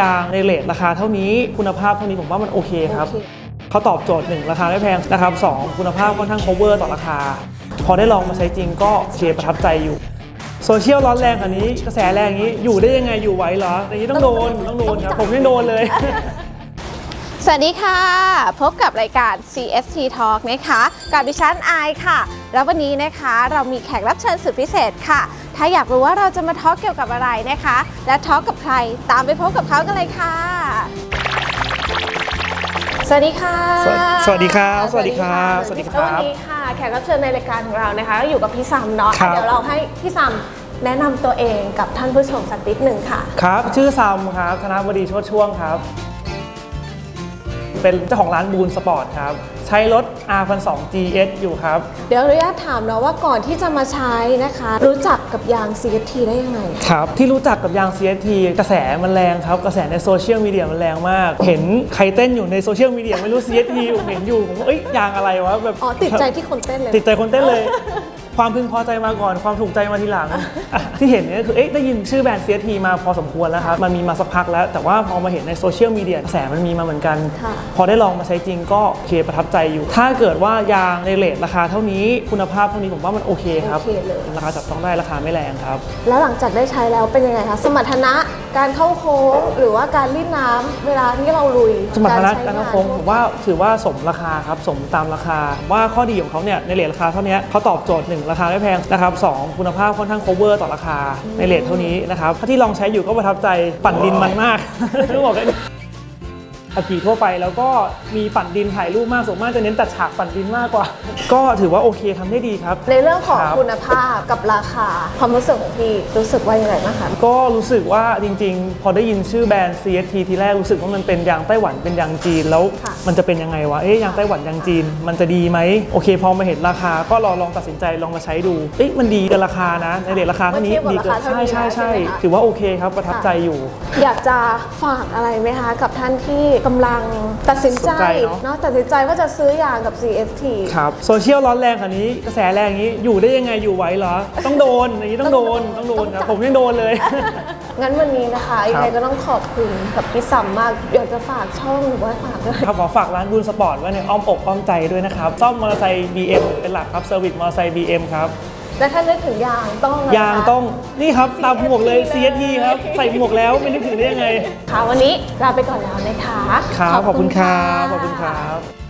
ยางในเลทราคาเท่านี้คุณภาพเท่านี้ผมว่ามันโอเคครับโอเคเขาตอบโจทย์หนึ่งราคาไม่แพงนะครับสองคุณภาพค่อนข้าง cover ต่อราคา พอได้ลองมาใช้จริงก็โอเคประทับใจอยู่โซเชียลร้อนแรงอันนี้ กระแสแรงอย่างนี้ อยู่ได้ยังไงอยู่ไหวเหรออย่างนี้ต้องโดนต้องโดนครับ ผมยังโดนเลย สวัสดีค่ะ พบกับรายการ CST Talk นะคะ กับดิฉันอายค่ะ แล้ววันนี้นะคะเรามีแขกรับเชิญสุดพิเศษค่ะ ถ้าอยากรู้ว่าเราจะมาทอล์กเกี่ยวกับอะไรนะคะ และทอล์กกับใครตามไปพบกับเขากันเลยค่ะ สวัสดีค่ะ สวัสสวัสดีครับสวัสดีครับสวัสดีครับแล้ววันนี้ค่ะ แขกรับเชิญในรายการของเรานะคะอยู่กับพี่ซัมเนาะครับ เดี๋ยวเราให้พี่ซัมแนะนำตัวเองกับท่านผู้ชมสักนิดหนึ่งค่ะ ครับ ชื่อซัมครับ ธนบดีโชติช่วงครับ เป็นเจ้าของร้านบูนสปอร์ตครับ ใช้รถ R12 GS อยู่ครับ เดี๋ยวอนุญาตถามเนาะว่าก่อนที่จะมาใช้นะคะ รู้จักกับยาง CFT ได้ยังไง ครับ ที่รู้จักกับยาง CST กระแสมันแรงครับ กระแสในโซเชียลมีเดียมันแรงมาก เห็นใครเต้นอยู่ในโซเชียลมีเดียไม่รู้ CST ผมเห็นอยู่ผมว่าเอ้ยยางอะไรวะแบบอ๋อติดใจที่คนเต้นเลย ติดใจคนเต้นเลย ความพึงพอใจมาก่อนความถูกใจมาทีหลังอะที่เห็นเนี่ยก็คือเอ๊ะได้ยินชื่อแบรนด์ CST มาพอสมควรแล้วครับ มันมีมาสักพักแล้ว แต่ว่าพอมาเห็นในโซเชียลมีเดียกระแสมันมีมาเหมือนกันค่ะพอได้ลองมาใช้จริงก็โอเคประทับใจอยู่ ถ้าเกิดว่ายางในเลทราคาเท่านี้คุณภาพเท่านี้ผมว่ามันโอเคครับโอเคเลยราคาจับต้องได้ราคาไม่แรงครับ แล้วหลังจากได้ใช้แล้วเป็นยังไงคะสมรรถนะ การเข้าโค้งหรือว่าการรีดน้ำเวลาที่เราลุยสมรรถนะใช้การงเข้าโค้งผมว่าถือว่าสมราคาครับสมตามราคาผมว่าข้อดีของเขาเนี่ยในเลทราคาเท่านี้เขาตอบโจทย์หนึ่งราคาไม่แพงนะครับสองคุณภาพค่อนข้าง cover ต่อราคาในเลทเท่านี้นะครับถ้าที่ลองใช้อยู่ก็ประทับใจปั่นดินมันมากต้องบอกกัน ขับขี่ทั่วไป แล้วก็มีปั่นดินถ่ายรูปมากส่วนมากจะเน้นตัดฉากปั่นดินมากกว่า ก็ถือว่าโอเคทำได้ดีครับ ในเรื่องของครับคุณภาพกับราคาความรู้สึกของพี่รู้สึกว่ายังไงบ้างคะก็รู้สึกว่าจริง ๆ พอได้ยินชื่อแบรนด์ CST ทีแรกรู้สึกว่ามันเป็นยางไต้หวันเป็นยางจีนแล้วค่ะมันจะเป็นยังไงวะเอ๊ยยางไต้หวันยางจีน มันจะดีไหมโอเค พอมาเห็นราคาก็ลองลองตัดสินใจลองมาใช้ดูเอ๊ะมันดีเกินราคานะในเรทราคาเท่านี้เมื่ดีอเทียบกับเกินราคาเท่าใช่นี้ใช่ใช่แล้วใช่ไหมคะถือว่าโอเคครับประทับใจอยู่ อยากจะฝากอะไรไหมคะกับท่านที่กำลังตัดสินใจสนใจเนอะ เนาะตัดสินใจว่าจะซื้อยางกับ CFT ครับโซเชียลร้อนแรงขนาดนี้กระแสแรงอย่างนี้อยู่ได้ยังไงอยู่ไหวเหรอ ต้องโดนอย่างนี้ต้องโดนต้องโดนครับผมยังโดนเลย งั้นวันนี้นะคะยังไงก็ต้องขอบคุณกับพี่ซัมมากอยากจะฝากช่องหรือว่าฝากด้วย ครับขอฝากร้านบูนสปอร์ตไว้ในอ้อมอกอ้อมใจด้วยนะครับ ซ่อมมอเตอร์ไซค์ BM เป็นหลักครับเซอร์วิสมอเตอร์ไซค์ BM ครับ และถ้านึกถึงยางต้องอะไรคะ ยางต้องนี่ครับ ตามหมวกเลย CST CST ครับ ใส่หมวกแล้วไม่นึกถึงได้ยังไง ค่ะวันนี้ลาไปก่อนแล้วนะคะ ครับขอบคุณครับะขอบคุณครับ